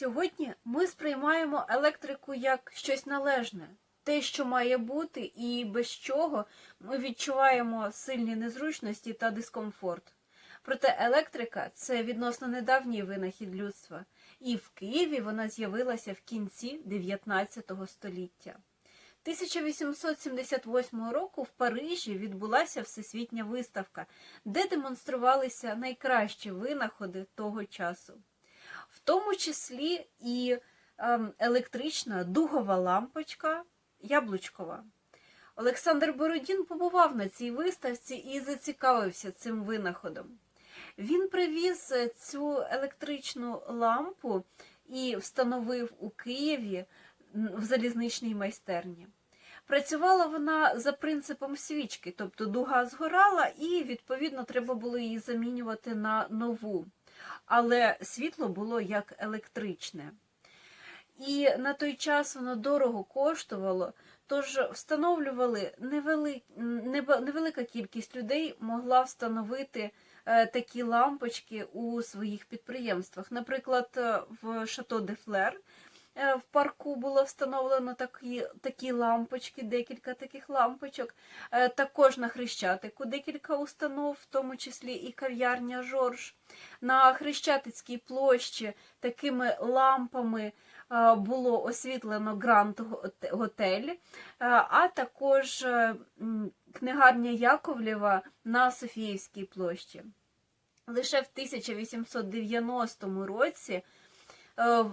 Сьогодні ми сприймаємо електрику як щось належне, те, що має бути, і без чого ми відчуваємо сильні незручності та дискомфорт. Проте електрика це відносно недавній винахід людства, і в Києві вона з'явилася в кінці 19 століття. 1878 року в Парижі відбулася всесвітня виставка, де демонструвалися найкращі винаходи того часу в тому числі і ем, електрична дугова лампочка яблучкова. Олександр Бородін побував на цій виставці і зацікавився цим винаходом. Він привіз е, цю електричну лампу і встановив у Києві в залізничній майстерні. Працювала вона за принципом свічки, тобто дуга згорала, і відповідно треба було її замінювати на нову але світло було як електричне. І на той час воно дорого коштувало, тож встановлювали невели... невелика кількість людей могла встановити е, такі лампочки у своїх підприємствах. Наприклад, е, в Шато де Флер в парку було встановлено такі, такі лампочки, декілька таких лампочок. Е, Також на Хрещатику декілька установ, в тому числі і кав'ярня Жорж. На Хрещатицькій площі такими лампами е, було освітлено Гранд Готель, е, а також е, книгарня Яковлєва на Софіївській площі. Лише в 1890 році е,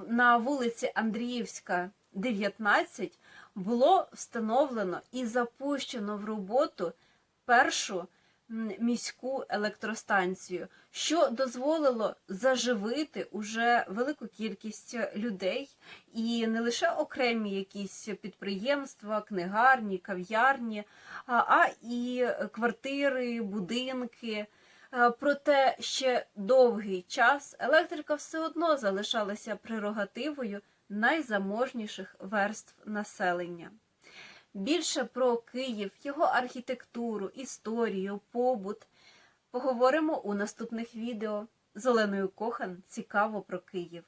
на вулиці Андріївська, 19, було встановлено і запущено в роботу першу міську електростанцію, що дозволило заживити уже велику кількість людей, і не лише окремі якісь підприємства, книгарні, кав'ярні, а, а і квартири, будинки. Е, Проте ще довгий час електрика все одно залишалася прерогативою найзаможніших верств населення. Більше про Київ, його архітектуру, історію, побут поговоримо у наступних відео. З Оленою Кохан цікаво про Київ.